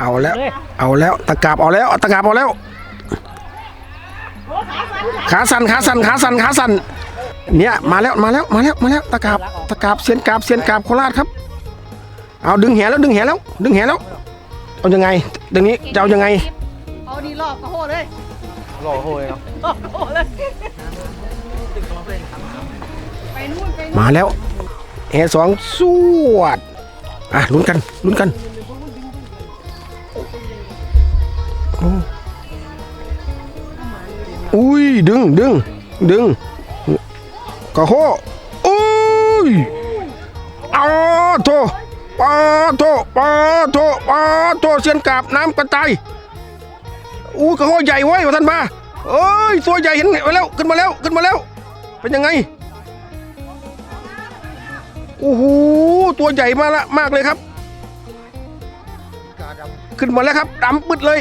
เอาแล้ว เอาแล้วตะกราบเอาแล้วตะกราบเอาแล้ว ขาสั่นขาสั่นขาสั่นขาสั่นเนี่ยมาแล้วมาแล้วมาแล้วมาแล้วตะกราบตะกราบเสียนกราบเสียนกราบโคราชครับ เอาดึงแหแล้วดึงแหแล้ว ดึงแหแล้วเอายังไงดึงนี้จะเอายังไงเอาดีรอบกระโหเลยรอโหยครับรอบกระโหเลยไปนู่นไปนู่นมาแล้วแหสองสวดอะลุ้นกันลุ้นกันโอุ้ยดึงดึงดึงกระโหอุ้ยอ้าโถปาโถปาโถปาโถเสียนกาบน้ำกระจายอู้กระโหใหญ่เว้ยท่านมาเอ้ยตัวใหญ่เห็นมาแล้วขึ้นมาแล้วขึ้นมาแล้ว เป็นยังไงโอ้โหตัวใหญ่มาละมากเลยครับ ขึ้นมาแล้วครับดำปึดเลย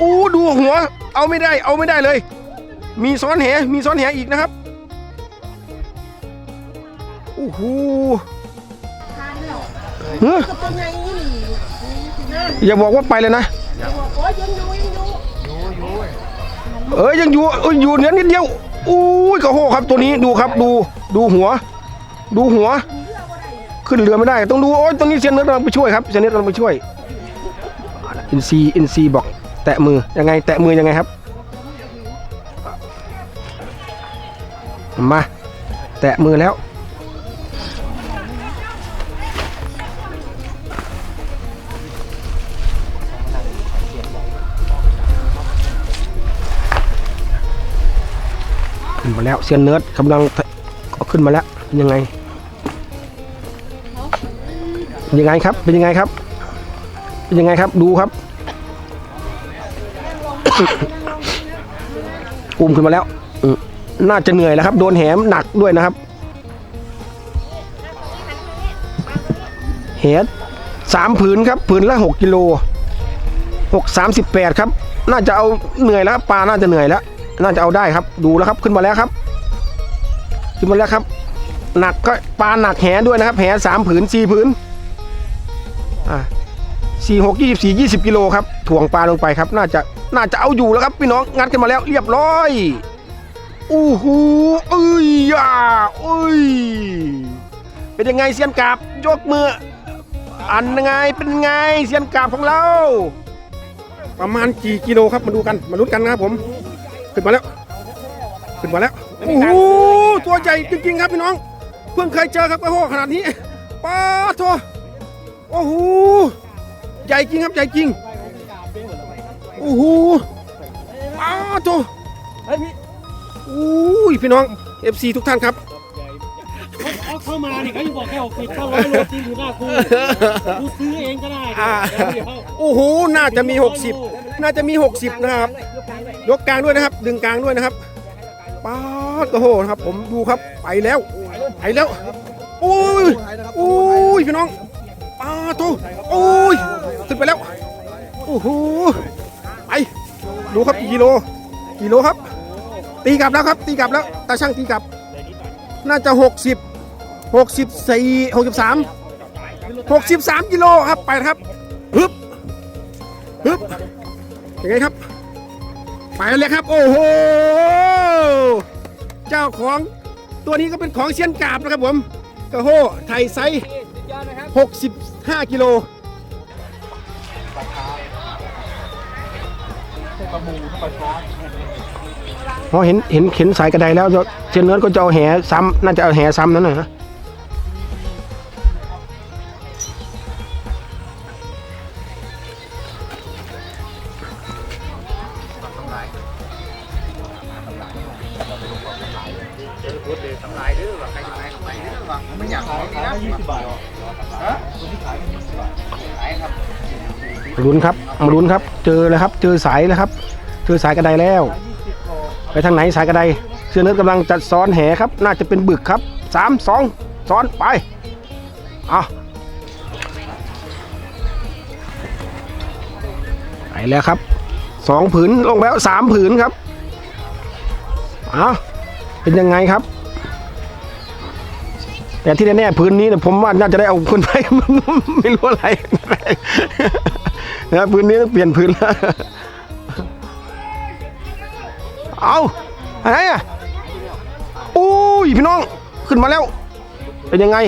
อู้ดูหัว เอาไม่ได้ เอาไม่ได้เลย มีซ้อนแหมีซ้อนแหอีกนะครับโอ้โหเฮ้ยอย่าบอกว่าไปเลยนะเอ้ยยังอยู่เอ้ยอยู่เนื้อนิดเดียวอุ้ยกระโหครับตัวนี้ดูครับดูดูหัว ดูหัว ขึ้นเรือไม่ได้ ต้องดูโอ้ยตรงนี้เซียนเนื้อกำลังไปช่วยครับเซียนเนื้อกำลังไปช่วย อินซีอินซีบอกแตะมือยังไงแตะมือยังไงครับ มาแตะมือแล้ว ขึ้นมาแล้วเซียนเนิร์ดกำลังเอาขึ้นมาแล้วยังไงยังไงครับ เป็นยังไงครับ เป็นยังไงครับดูครับอุ้มขึ้นมาแล้วน่าจะเหนื่อยแล้วครับ โดนแหมหนักด้วยนะครับเหดสามผืนครับผืนละหกกิโลหกสามสิบแปดครับ น่าจะเอาเหนื่อยแล้วปลาน่าจะเหนื่อยแล้ว น่าจะเอาได้ครับ ดูแล้วครับขึ้นมาแล้วครับ ขึ้นมาแล้วครับ หนักก็ปลาหนักแหด้วยนะครับ แหสามผืนสี่ผืนอ่า สี่หกยี่สิบสี่ยี่สิบกิโลครับถ่วงปลาลงไปครับ น่าจะน่าจะเอาอยู่แล้วครับพี่น้องงัดกันมาแล้วเรียบร้อยอู้หูเอ้ยอ่าเอ้ยเป็นยังไงเซียนกาบยกมืออันยังไงเป็นไงเซียนกาบของเรา ประมาณกี่กิโลครับมาดูกันมาลุ้นกันนะครับผม ขึ้นมาแล้ว ขึ้นมาแล้วโอ้โหตัวใหญ่จริงๆครับพี่น้อง เพิ่งเคยเจอครับกระโหขนาดนี้ป้าโทโอ้โห ใหญ่จริงครับ ใหญ่จริง โอ้โหอ้าวโตอุ้ยพี่น้อง FC ทุกท่านครับ เขาเข้ามานี่เขายังบอกแค่หกสิบเข้าร้อยโลจริงอยู่หน้ากูกูซื้อเองก็ได้อ่า เดี๋ยวโอ้โห น่าจะมี 60 น่าจะมี 60 นะครับ ยกกลางด้วยนะครับ ดึงกลางด้วยนะครับป้าดโอ้โหนะครับ ผมดูครับ ไปแล้ว ไปแล้ว โอ้ย โอ้ย พี่น้องป้าดโตโอ้ย ขึ้นไปแล้วโอ้โหไปดูครับกี่กิโลกิโลครับ ตีกลับแล้วครับ ตีกลับแล้วตาช่างตีกลับ น่าจะ 60 64 63 63กิโลครับไปครับฮึบฮึบยังไงครับ ไปเลยครับ โอ้โหเจ้าของตัวนี้ก็เป็นของเชียนกาบนะครับผมกระโหไทยไซส์65 กิโล พอเห็นเห็นเห็นสายกระไดแล้วเชนเนื้อก็จะเอาแหซ้ำน่าจะเอาแหซ้ำนั่นน่ะ นะลุ้นครับมาลุ้นครับ เจอแล้วครับ เจอสายแล้วครับ เจอสายกระไดแล้ว ไปทางไหนสายกระไดเสื้อเนื้อกำลังจัดซ้อนแหครับ น่าจะเป็นบึกครับสามสองซ้อนไปเอาไปแล้วครับสองผืนลงแล้วสามผืนครับเอา เป็นยังไงครับ แต่ที่แน่ๆพื้นนี้เนี่ยผมว่าน่าจะได้เอาคนไปไม่รู้อะไรนะพื้นนี้ต้องเปลี่ยนพื้นแล้วเอาอะไรอะอุ้ยพี่น้องขึ้นมาแล้ว เป็นยังไง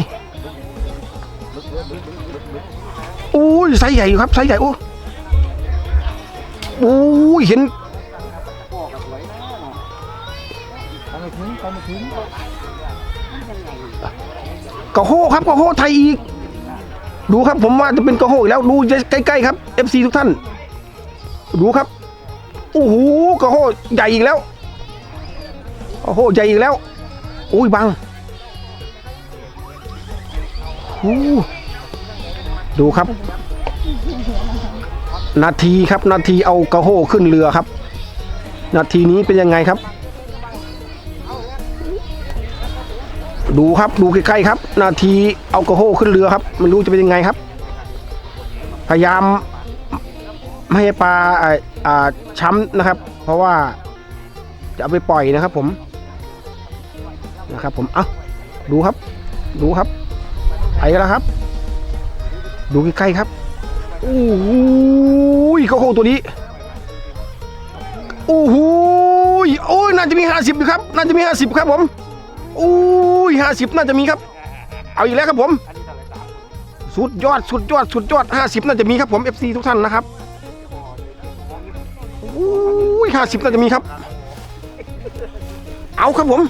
อุ้ยไซส์ใหญ่อยู่ครับไซส์ใหญ่โอ้อุ้ยเห็น กระโหครับกระโหไทยอีก ดูครับผมว่าจะเป็นกระโหอีกแล้วดูใกล้ๆครับ FC ทุกท่าน ดูครับโอ้โหกระโหใหญ่อีกแล้วโอ้โหใหญ่อีกแล้วอุ้ยบังดูครับ นาทีครับนาทีเอากระโหขึ้นเรือครับ นาทีนี้เป็นยังไงครับ ดูครับดูใกล้ๆครับ นาทีเอากระโหขึ้นเรือครับไม่รู้จะเป็นยังไงครับ พยายามไม่ให้ปลาอ่าอ่าช้ำนะครับ เพราะว่าจะเอาไปปล่อยนะครับ ผมนะครับ ผมเอ้าดูครับ ดูครับไปแล้วครับ ดูใกล้ๆครับโอ้โหกระโหตัวนี้โอ้โหโอ้ยน่าจะมีห้าสิบอยู่ครับ น่าจะมีห้าสิบครับผม อ้ยห้าสิบน่าจะมีครับ เอาอีกแล้วครับผมสุดยอดสุดยอดสุดยอดห้าสิบน่าจะมีครับผม FC ทุกท่านนะครับอุ้ยห้าสิบน่าจะมีครับ เอาครับผม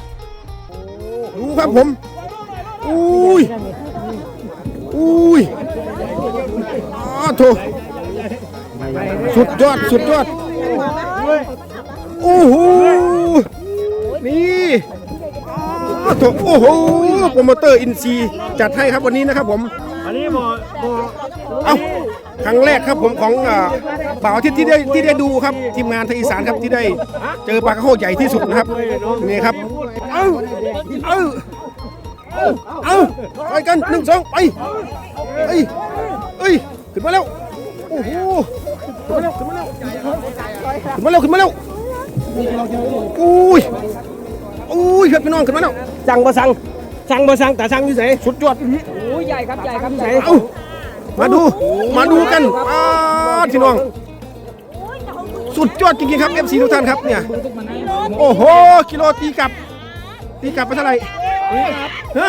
ดูครับผมอุ้ยอุ้ยอ้าโถสุดยอดสุดยอดโอ้โหนี่ อ้าวโถโอ้โหโปรโมเตอร์อินซีจัดให้ครับวันนี้นะครับผม อันนี้บ่บ่เอ้าครั้งแรกครับผมของอ่าบ่าวอาที่ที่ได้ที่ได้ดูครับทีมงานไทยอีสานครับที่ได้เจอปลากระโหใหญ่ที่สุดนะครับนี่ครับเอ้าเอ้าเอ้าเอ้าไปกันหนึ่งสองไปเอ้ยเอ้ยขึ้นมาแล้วโอ้โหขึ้นมาแล้วขึ้นมาแล้วขึ้นมาแล้วขึ้นมาแล้วอุ้ย อุ้ยครับพี่น้องขึ้นมาแล้วสั่งบ่สั่งสั่งบ่สั่งแต่สั่งอยู่ไสสุดยอดโอ้ยใหญ่ครับใหญ่ครับใหญ่เอ้ามาดูมาดูกันอ้าพี่น้อง สุดยอดจริงๆครับ FC ทุกท่านครับเนี่ยโอ้โหกิโลตีกลับ ตีกลับไปเท่าไหร่ฮะฮะ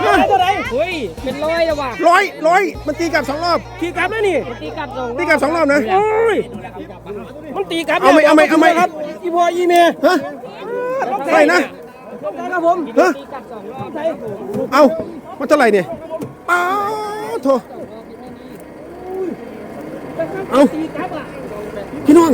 เท่าไหร่เฮ้ยเป็นร้อยแล้วว่ะร้อยร้อยมันตีกลับสองรอบตีกลับแล้วนี่ตีกลับสองตีกลับสองรอบนะโอ้ยมันตีกลับเอาไหมเอาไหมเอาไหมครับอีพ่ออีเมย์ฮะ เท่าไหร่นะครับผมฮะเอามันเท่าไหร่เนี่ยอ้าวโถเอาพี่น้อง